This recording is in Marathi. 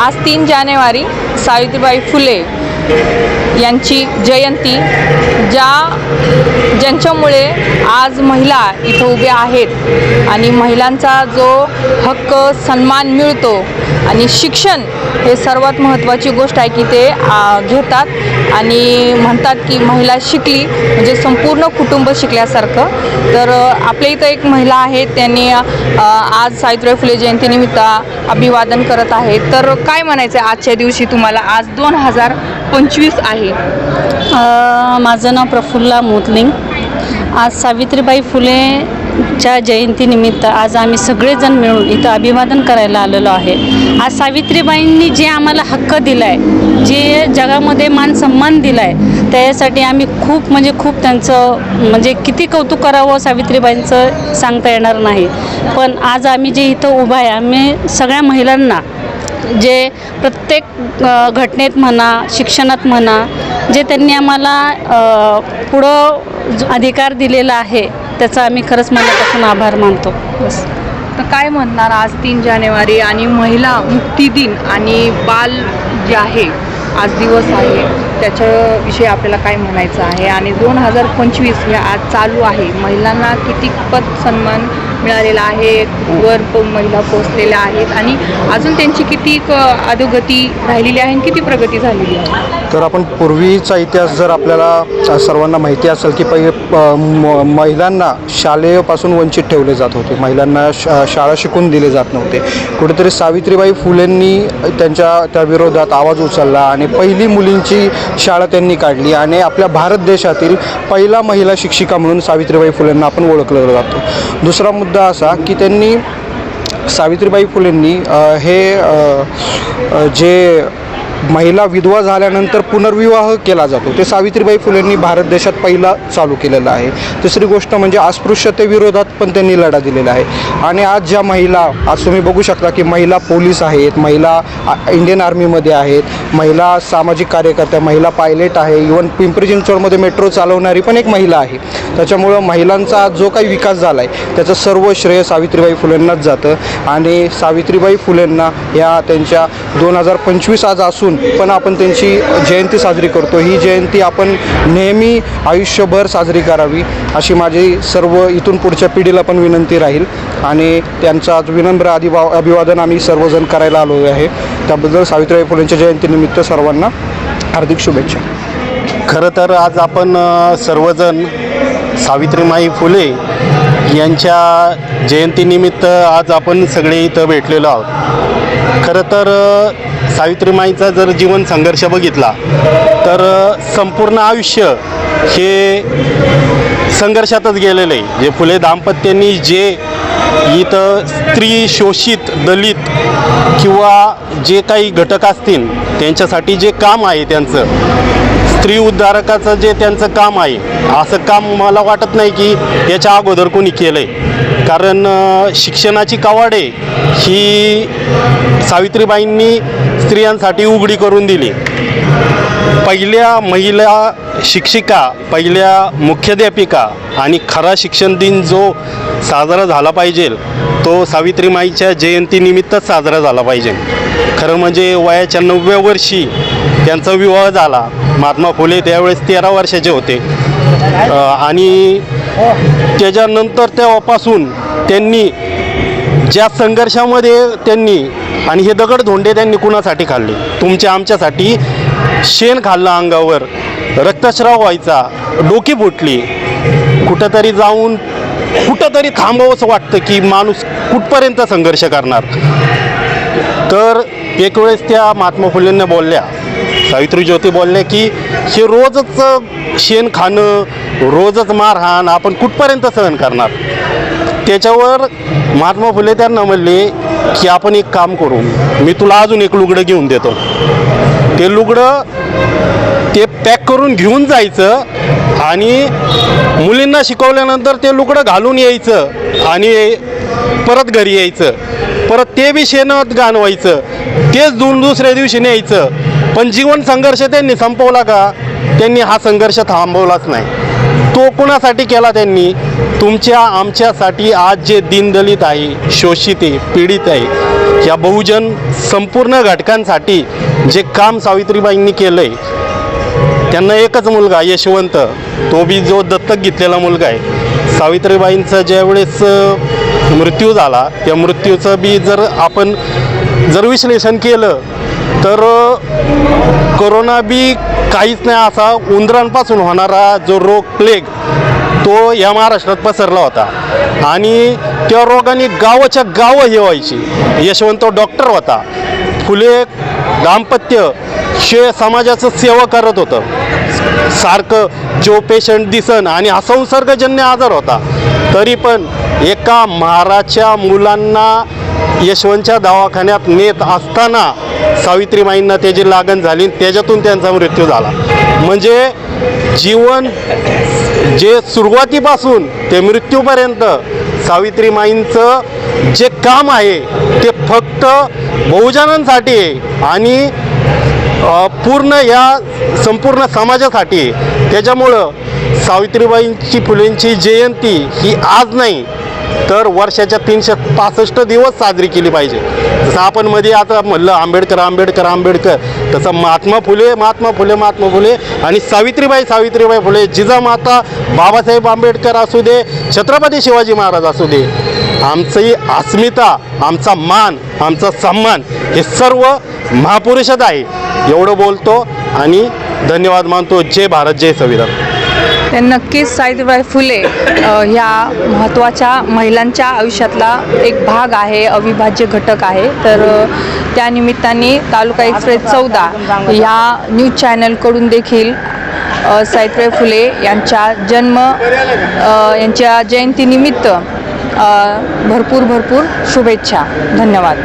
आज तीन जानेवारी सावित्रीबाई फुले यांची जयंती ज्या ज्यांच्यामुळे आज महिला इथं उभ्या आहेत. आणि महिलांचा जो हक्क सन्मान मिळतो आणि शिक्षण हे सर्वात महत्त्वाची गोष्ट आहे की ते घेतात आणि म्हणतात की महिला शिकली म्हणजे संपूर्ण कुटुंब शिकल्यासारखं. तर आपल्या इथं एक महिला आहे त्यांनी आज सावित्रीबाई फुले जयंतीनिमित्त अभिवादन करत आहेत तर काय म्हणायचं आहे आजच्या दिवशी तुम्हाला? आज दोन हजार पंचवीस आहे. माझं नाव प्रफुल्ला मोतलिंग. आज सावित्रीबाई फुले च्या जयंतीनिमित्त आज आम्ही सगळेजण मिळून इथं अभिवादन करायला आलेलो आहे. आज सावित्रीबाईंनी जे आम्हाला हक्क दिला आहे जे जगामध्ये मान सन्मान दिला आहे त्यासाठी आम्ही खूप म्हणजे खूप त्यांचं म्हणजे किती कौतुक करावं सावित्रीबाईंचं सांगता येणार नाही. पण आज आम्ही जे इथं उभा आहे आम्ही सगळ्या महिलांना जे प्रत्येक घटनेत म्हणा शिक्षणात म्हणा जे त्यांनी आम्हाला पुढं अधिकार दिलेला आहे त्याचा आम्ही खरंच मनापासून आभार मानतो. बस. तर काय म्हणणार आज तीन जानेवारी आणि महिला मुक्ती दिन आणि बाल जे आहे आज दिवस आहे त्याच्याविषयी आपल्याला काय म्हणायचं आहे? आणि दोन हजार पंचवीस हे आज चालू आहे. महिलांना कितीपत सन्मान मिळालेला आहे वर महिला पोचलेल्या आहेत आणि अजून त्यांची किती अधोगती राहिलेली आहे आणि किती प्रगती झालेली आहे? तर आपण पूर्वीचा इतिहास जर आपल्याला सर्वांना माहिती असेल की पहिले महिलांना शालेयपासून वंचित ठेवले जात होते. महिलांना शा शाळा शिकून दिले जात नव्हते. कुठेतरी सावित्रीबाई फुलेंनी त्यांच्या त्या विरोधात आवाज उचलला आणि पहिली मुलींची शाळा त्यांनी काढली आणि आपल्या भारत देशातील पहिला महिला शिक्षिका म्हणून सावित्रीबाई फुलेंना आपण ओळखलं जातो. दुसरा मुद्दा असा की त्यांनी सावित्रीबाई फुलेंनी हे जे महिला विधवा झाल्यानंतर पुनर्विवाह केला जातो. ते सावित्रीबाई फुलेंनी भारत देशात पहिला चालू केलेला आहे. तिसरी गोष्ट म्हणजे अस्पृश्यतेविरोधात पण त्यांनी लढा दिलेला आहे. आणि आज ज्या महिला आज तुम्ही बघू शकता की महिला पोलीस आहेत महिला इंडियन आर्मीमध्ये आहेत महिला सामाजिक कार्यकर्त्या महिला पायलट आहे इवन पिंपरी चिंचवडमध्ये मेट्रो चालवणारी पण एक महिला आहे. त्याच्यामुळं महिलांचा आज जो काही विकास झाला आहे त्याचं सर्व श्रेय सावित्रीबाई फुलेंनाच जातं. आणि सावित्रीबाई फुलेंना या त्यांच्या दोन हजार पंचवीस आज असून पण आपण त्यांची जयंती साजरी करतो. ही जयंती आपण नेहमी आयुष्यभर साजरी करावी अशी माझी सर्व इथून पुढच्या पिढीला पण विनंती राहील आणि त्यांचा आज विनम्र अभिवा अभिवादन आम्ही सर्वजण करायला आलो आहे. त्याबद्दल सावित्रीबाई फुलेंच्या जयंतीनिमित्त सर्वांना हार्दिक शुभेच्छा. खरं तर आज आपण सर्वजण सावित्रीमाई फुले यांच्या जयंतीनिमित्त आज आपण सगळे इथं भेटलेलो आहोत. खरं तर सावित्रीमाईचा जर जीवन संघर्ष बघितला तर संपूर्ण आयुष्य हे संघर्षातच गेलेलं. आहे जे फुले दाम्पत्यांनी जे इथं स्त्री शोषित दलित किंवा जे काही घटक असतील त्यांच्यासाठी जे काम आहे त्यांचं स्त्री उद्धारकाचं जे त्यांचं काम आहे असं काम मला वाटत नाही की याच्या अगोदर कोणी केलं आहे कारण शिक्षणाची कवाडे ही सावित्रीबाईंनी स्त्रियांसाठी उघडी करून दिली. पहिल्या महिला शिक्षिका पहिल्या मुख्याध्यापिका आणि खरा शिक्षण दिन जो साजरा झाला पाहिजे तो सावित्रीमाईच्या जयंतीनिमित्तच साजरा झाला पाहिजे. खरं म्हणजे वयाच्या नवव्या वर्षी त्यांचा विवाह झाला. महात्मा फुले त्यावेळेस तेरा वर्षाचे होते. आणि त्याच्यानंतर तेव्हापासून त्यांनी ज्या संघर्षामध्ये त्यांनी आणि हे दगड धोंडे त्यांनी कुणासाठी खाल्ले? तुमच्या आमच्यासाठी शेण खाल्लं अंगावर रक्तस्राव व्हायचा डोकी फुटली. कुठंतरी जाऊन कुठंतरी थांबावंसं वाटतं की माणूस कुठपर्यंत संघर्ष करणार? तर एक वेळेस त्या महात्मा फुलेंना बोलल्या सावित्री ज्योती बोलल्या की हे रोजच शेण खाणं रोजच मारहाण आपण कुठपर्यंत सहन करणार? त्याच्यावर महात्मा फुले त्यांना म्हणले की आपण एक काम करू मी तुला अजून एक लुगडं घेऊन देतो. ते लुगडं ते पॅक करून घेऊन जायचं आणि मुलींना शिकवल्यानंतर ते लुगडं घालून यायचं आणि परत घरी यायचं. परत ते बी शेणत गाणवायचं. तेच दोन दुसऱ्या दिवशी न्यायचं. पण जीवन संघर्ष त्यांनी संपवला का? त्यांनी हा संघर्ष थांबवलाच नाही. तो कुणासाठी केला त्यांनी? तुमच्या आमच्यासाठी आज जे दीनदलित आहे शोषित आहे पीडित आहे या बहुजन संपूर्ण घटकांसाठी जे काम सावित्रीबाईंनी केलं आहे त्यांना एकच मुलगा यशवंत तो बी जो दत्तक घेतलेला मुलगा आहे. सावित्रीबाईंचा ज्यावेळेस मृत्यू झाला त्या मृत्यूचं बी जर आपण जर विश्लेषण केलं तर कोरोना बी काहीच नाही असा उंदरांपासून होणारा जो रोग प्लेग तो या महाराष्ट्रात पसरला होता. आणि त्या रोगाने गावाच्या गावं हे व्हायची. यशवंत डॉक्टर होता. फुले दाम्पत्य शे समाजाचं सेवा करत होतं. सारखं जो पेशंट दिसन आणि हा संसर्गजन्य आजार होता. तरी पण एका महाराच्या मुलांना यशवंतच्या दवाखान्यात नेत असताना सावित्रीबाईंना त्याची लागण झाली त्याच्यातून त्यांचा मृत्यू झाला म्हणजे जीवन जे सुरुवातीपासून ते मृत्यूपर्यंत सावित्रीमाईंचं जे काम आहे ते फक्त बहुजनांसाठी आहे आणि पूर्ण या संपूर्ण समाजासाठी आहे. त्याच्यामुळं सावित्रीबाईंची फुलेंची जयंती ही आज नाही तर वर्षाच्या तीनशे पासष्ट दिवस साजरी केली पाहिजे. जसं आपण मध्ये आता म्हणलं आंबेडकर आंबेडकर आंबेडकर. तसं महात्मा फुले महात्मा फुले महात्मा फुले आणि सावित्रीबाई सावित्रीबाई फुले जिजामाता बाबासाहेब आंबेडकर असू दे छत्रपती शिवाजी महाराज असू दे. आमची अस्मिता आमचा मान आमचा सन्मान हे सर्व महापुरुषच आहे. एवढं बोलतो आणि धन्यवाद मानतो. जय भारत जय संविधान. तर नक्कीच सावित्रीबाई फुले ह्या महत्त्वाच्या महिलांच्या आयुष्यातला एक भाग आहे अविभाज्य घटक आहे. तर त्यानिमित्ताने तालुका एक्सप्रेस चौदा ह्या न्यूज चॅनलकडून देखील सावित्रीबाई फुले यांच्या जन्म यांच्या जयंतीनिमित्त भरपूर भरपूर शुभेच्छा. धन्यवाद.